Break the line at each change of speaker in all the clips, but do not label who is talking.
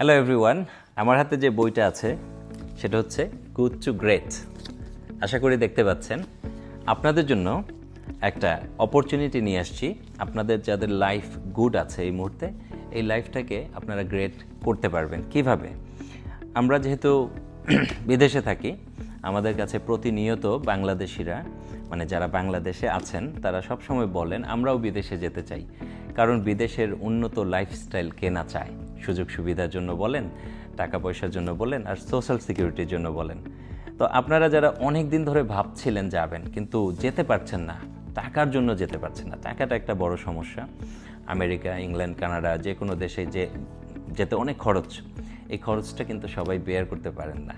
Hello everyone আমার হাতে যে বইটা আছে, সেটা হচ্ছে গুড টু গ্রেট আশা করি দেখতে পাচ্ছেন। আপনাদের জন্য একটা অপরচুনিটি নিয়ে আসছি। আপনাদের যাদের লাইফ গুড আছে এই মুহূর্তে, এই লাইফটাকে আপনারা গ্রেট করতে পারবেন। কীভাবে? আমরা যেহেতু বিদেশে থাকি, আমাদের কাছে প্রতিনিয়ত বাংলাদেশিরা মানে যারা বাংলাদেশে আছেন, তারা সবসময় বলেন, আমরাও বিদেশে যেতে চাই। কারণ বিদেশের উন্নত লাইফস্টাইল কেনা চায়। সুযোগ সুবিধার জন্য বলেন, টাকা পয়সার জন্য বলেন, আর সোশ্যাল সিকিউরিটির জন্য বলেন। তো আপনারা যারা অনেক দিন ধরে ভাবছিলেন যাবেন, কিন্তু যেতে পারছেন না, টাকার জন্য যেতে পারছেন না, টাকাটা একটা বড় সমস্যা। আমেরিকা, ইংল্যান্ড, কানাডা, যে কোনো দেশে যে, যেতে অনেক খরচ, এই খরচটা কিন্তু সবাই বেয়ার করতে পারেন না।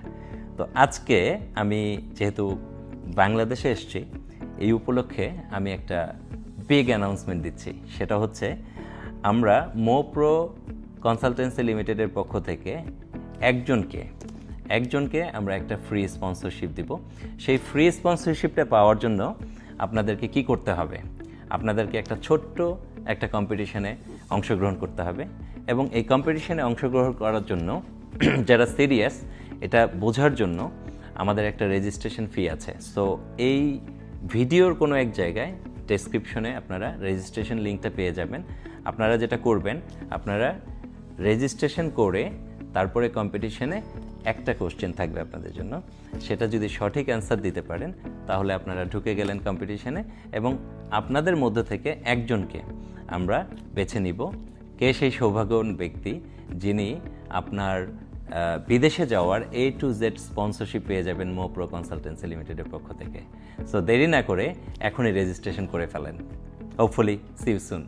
তো আজকে আমি যেহেতু বাংলাদেশে এসেছি, এই উপলক্ষে আমি একটা বিগ অ্যানাউন্সমেন্ট দিচ্ছি। সেটা হচ্ছে, আমরা মোপ্রো কনসালটেন্সি লিমিটেডের পক্ষ থেকে একজনকে একজনকে আমরা একটা ফ্রি স্পন্সরশিপ দিব। সেই ফ্রি স্পন্সরশিপটা পাওয়ার জন্য আপনাদেরকে কি করতে হবে? আপনাদেরকে একটা ছোট্ট একটা কম্পিটিশনে অংশগ্রহণ করতে হবে এবং এই কম্পিটিশনে অংশগ্রহণ করার জন্য যারা সিরিয়াস এটা বোঝার জন্য আমাদের একটা রেজিস্ট্রেশন ফি আছে। সো এই ভিডিওর কোনো এক জায়গায় ডেসক্রিপশনে আপনারা রেজিস্ট্রেশন লিঙ্কটা পেয়ে যাবেন। আপনারা যেটা করবেন, আপনারা রেজিস্ট্রেশন করে তারপরে কম্পিটিশনে একটা কোশ্চেন থাকবে আপনাদের জন্য। সেটা যদি সঠিক অ্যান্সার দিতে পারেন, তাহলে আপনারা ঢুকে গেলেন কম্পিটিশনে এবং আপনাদের মধ্য থেকে একজনকে আমরা বেছে নিব। কে সেই সৌভাগ্যবান ব্যক্তি যিনি আপনার বিদেশে যাওয়ার এ টু জেড স্পন্সরশিপ পেয়ে যাবেন মো প্রো কনসালটেন্সি লিমিটেডের পক্ষ থেকে। সো দেরি না করে এখনই রেজিস্ট্রেশন করে ফেলেন। হোপফুলি সি সুন